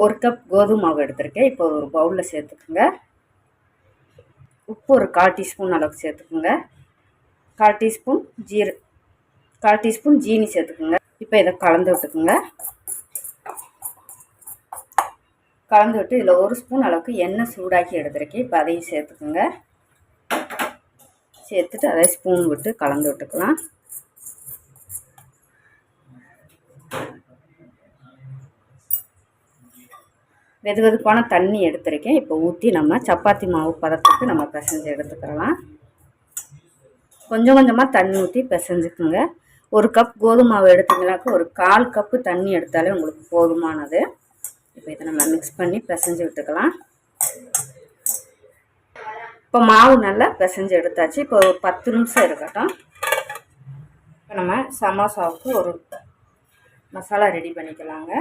ஒரு கப் கோதுமை மாவு எடுத்திருக்கேன். இப்போ ஒரு பவுலில் சேர்த்துக்குங்க. உப்பு ஒரு கால் டீஸ்பூன் அளவுக்கு சேர்த்துக்குங்க. கால் டீஸ்பூன் ஜீர கால் டீஸ்பூன் ஜீனி சேர்த்துக்குங்க. இப்போ இதை கலந்து விட்டுக்குங்க. கலந்து விட்டு இதில் ஒரு ஸ்பூன் அளவுக்கு எண்ணெய் சூடாக்கி எடுத்துருக்கேன். இப்போ அதையும் சேர்த்துக்குங்க. சேர்த்துட்டு அதை ஸ்பூன் விட்டு கலந்து விட்டுக்கலாம். வெது வெதுப்பான தண்ணி எடுத்திருக்கேன். இப்போ ஊற்றி நம்ம சப்பாத்தி மாவு பதத்துக்கு நம்ம பிசைஞ்சு எடுத்துக்கிறலாம் கொஞ்சம் கொஞ்சமாக தண்ணி ஊற்றி பிசைஞ்சுக்குங்க. ஒரு கப் கோதுமை மாவு எடுத்தீங்கனாக்கா ஒரு கால் கப்பு தண்ணி எடுத்தாலே உங்களுக்கு போதுமானது. இப்போ இதை நம்ம மிக்ஸ் பண்ணி பிசைஞ்சு விட்டுக்கலாம். இப்போ மாவு நல்லா பிசைஞ்சு எடுத்தாச்சு. இப்போ ஒரு பத்து நிமிஷம் இருக்கட்டும். இப்போ நம்ம சமோசாவுக்கு ஒரு மசாலா ரெடி பண்ணிக்கலாங்க.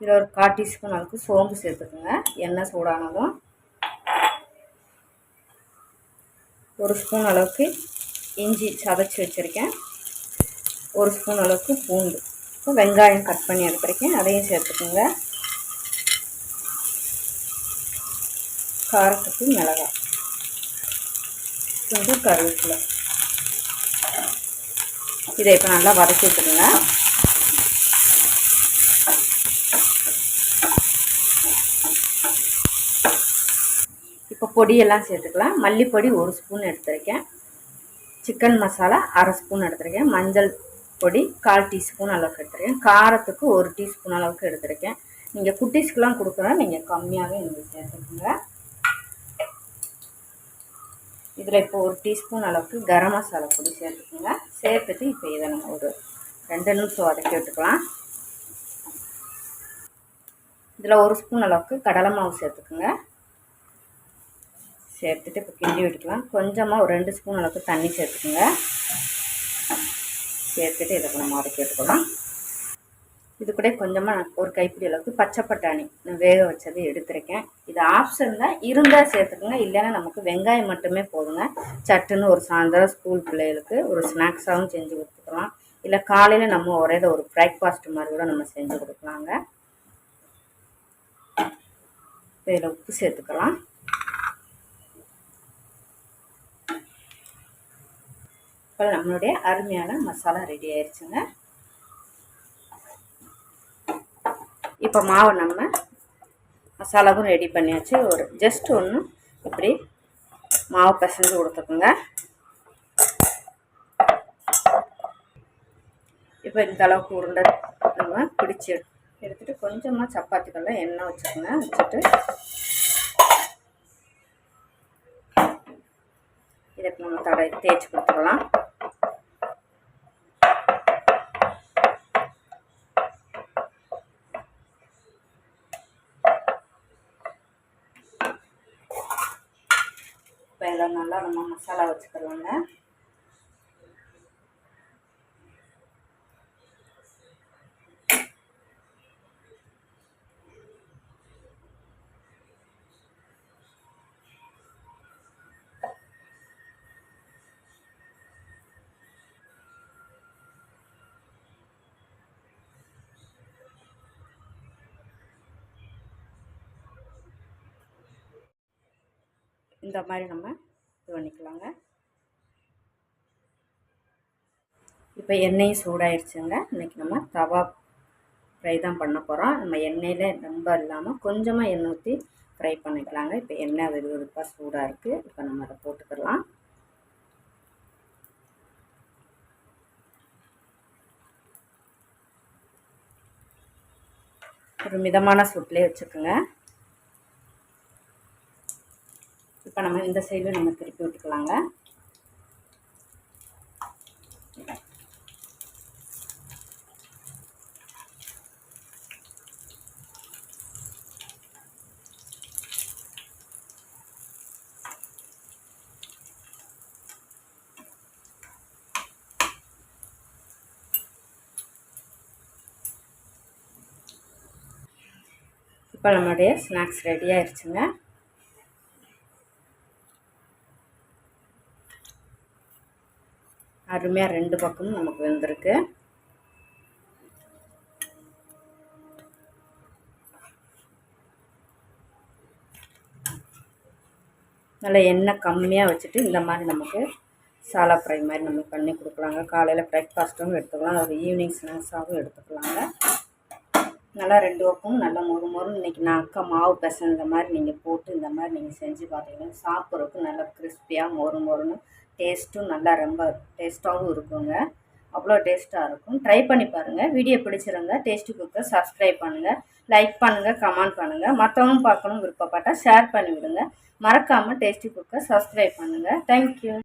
இதில் ஒரு கால் டீஸ்பூன் அளவுக்கு சோம்பு சேர்த்துக்குங்க. எண்ணெய் சூடானதும் ஒரு ஸ்பூன் அளவுக்கு இஞ்சி சதைச்சி வச்சுருக்கேன். ஒரு ஸ்பூன் அளவுக்கு பூண்டு. இப்போ வெங்காயம் கட் பண்ணி எடுத்துருக்கேன். அதையும் சேர்த்துக்குங்க. காரத்துக்கு மிளகாய். கொஞ்சம் கருவேப்பிலை. இதை இப்போ நல்லா வதக்கி வச்சுருங்க பொடியெல்லாம் சேர்த்துக்கலாம். மல்லிப்பொடி ஒரு ஸ்பூன் எடுத்திருக்கேன். சிக்கன் மசாலா அரை ஸ்பூன் எடுத்திருக்கேன். மஞ்சள் பொடி கால் டீஸ்பூன் அளவுக்கு எடுத்திருக்கேன். காரத்துக்கு ஒரு டீஸ்பூன் அளவுக்கு எடுத்திருக்கேன். நீங்கள் குட்டீஸ்க்கெலாம் கொடுக்குறா நீங்கள் கம்மியாகவே நீங்கள் சேர்த்துக்குங்க. இதில் இப்போ ஒரு டீஸ்பூன் அளவுக்கு கரம் மசாலா பொடி சேர்த்துக்குங்க. சேர்த்துட்டு இப்போ இதை நம்ம ஒரு ரெண்டு நிமிஷம் வதக்கி விட்டுக்கலாம். இதில் ஒரு ஸ்பூன் அளவுக்கு கடலை மாவு சேர்த்துக்குங்க. சேர்த்துட்டு இப்போ கிண்டி விட்டுக்கலாம் கொஞ்சமாக ஒரு ரெண்டு ஸ்பூன் அளவுக்கு தண்ணி சேர்த்துக்குங்க. சேர்த்துட்டு இதை நம்ம உடக்கி எடுத்துக்கலாம். இது கூட கொஞ்சமாக ஒரு கைப்பிடி அளவுக்கு பச்சை பட்டாணி நான் வேக வச்சது எடுத்திருக்கேன். இது ஆப்ஷன் தான் இருந்தால் சேர்த்துக்குங்க. இல்லைன்னா நமக்கு வெங்காயம் மட்டுமே போதுங்க. சட்டுன்னு ஒரு சாயந்தரம் ஸ்கூல் பிள்ளைகளுக்கு ஒரு ஸ்நாக்ஸாகவும் செஞ்சு கொடுத்துக்கலாம். இல்லை காலையில் நம்ம ஒரே ஒரு பிரேக்ஃபாஸ்ட் மாதிரி கூட நம்ம செஞ்சு கொடுக்கலாங்க. இதில் உப்பு சேர்த்துக்கலாம். இப்போ நம்மளுடைய அருமையான மசாலா ரெடி ஆயிடுச்சுங்க இப்போ மாவு நம்ம மசாலாவும் ரெடி பண்ணியாச்சு. ஒரு ஜஸ்ட் ஒன்று இப்படி மாவு பிசைஞ்சு கொடுத்துக்குங்க. இப்போ இந்த அளவுக்கு உருண்டை நம்ம பிடிச்சி எடுத்துகிட்டு கொஞ்சமாக சப்பாத்திக்கெல்லாம் எண்ணெய் வச்சுக்கோங்க. வச்சுட்டு இதை நம்ம தடை தேய்ச்சி கொடுத்துக்கலாம் இப்போ இதில் நல்லா நம்ம மசாலா வச்சுக்கிறோங்க இந்த மாதிரி நம்ம இது பண்ணிக்கலாங்க. இப்போ எண்ணெயும் சூடாயிருச்சுங்க. இன்றைக்கி நம்ம தவா ஃப்ரை தான் பண்ண போகிறோம் நம்ம எண்ணெயில் ரொம்ப இல்லாமல் கொஞ்சமாக எண்ணெய் ஊற்றி ஃப்ரை பண்ணிக்கலாங்க. இப்போ எண்ணெய் வெது சூடாக இருக்குது இப்போ நம்ம அதை போட்டுக்கலாம். ஒரு மிதமான சூட்லேயே வச்சுக்கோங்க. இப்போ நம்ம இந்த சைடில் நம்ம திருப்பி விட்டுக்கலாங்க. இப்போ நம்மளுடைய ஸ்நாக்ஸ் ரெடி ஆயிடுச்சுங்க அருமையாக ரெண்டு பக்கமும் நமக்கு வந்திருக்கு. நல்லா எண்ணெய் கம்மியாக வச்சுட்டு இந்த மாதிரி நமக்கு சாலா ஃப்ரை மாதிரி நம்ம பண்ணி கொடுக்கலாங்க. காலையில் பிரேக்ஃபாஸ்ட்டும் எடுத்துக்கலாம். ஒரு ஈவினிங் ஸ்நாக்ஸாகவும் எடுத்துக்கலாங்க. நல்லா ரெண்டு பக்கமும் நல்லா மொறு மொறு இன்றைக்கி நான் அக்கா மாவு பிசைஞ்ச மாதிரி நீங்கள் போட்டு இந்த மாதிரி நீங்கள் செஞ்சு பார்த்தீங்கன்னா சாப்பிட்றதுக்கு நல்லா கிறிஸ்பியாக மொறு மொறுன்னு டேஸ்ட்டும் நல்லா ரொம்ப டேஸ்ட்டாகவும் இருக்குங்க. அவ்வளோ டேஸ்ட்டாக இருக்கும். ட்ரை பண்ணி பாருங்கள் வீடியோ பிடிச்சிருங்க டேஸ்ட்டு குக்கை சப்ஸ்கிரைப் பண்ணுங்கள் லைக் பண்ணுங்கள் கமெண்ட் பண்ணுங்கள் மற்றவங்க பார்க்கணும் விருப்பப்பட்டால் ஷேர் பண்ணிவிடுங்க. மறக்காமல் டேஸ்ட்டு குக்கை சப்ஸ்கிரைப் பண்ணுங்கள் தேங்க்யூ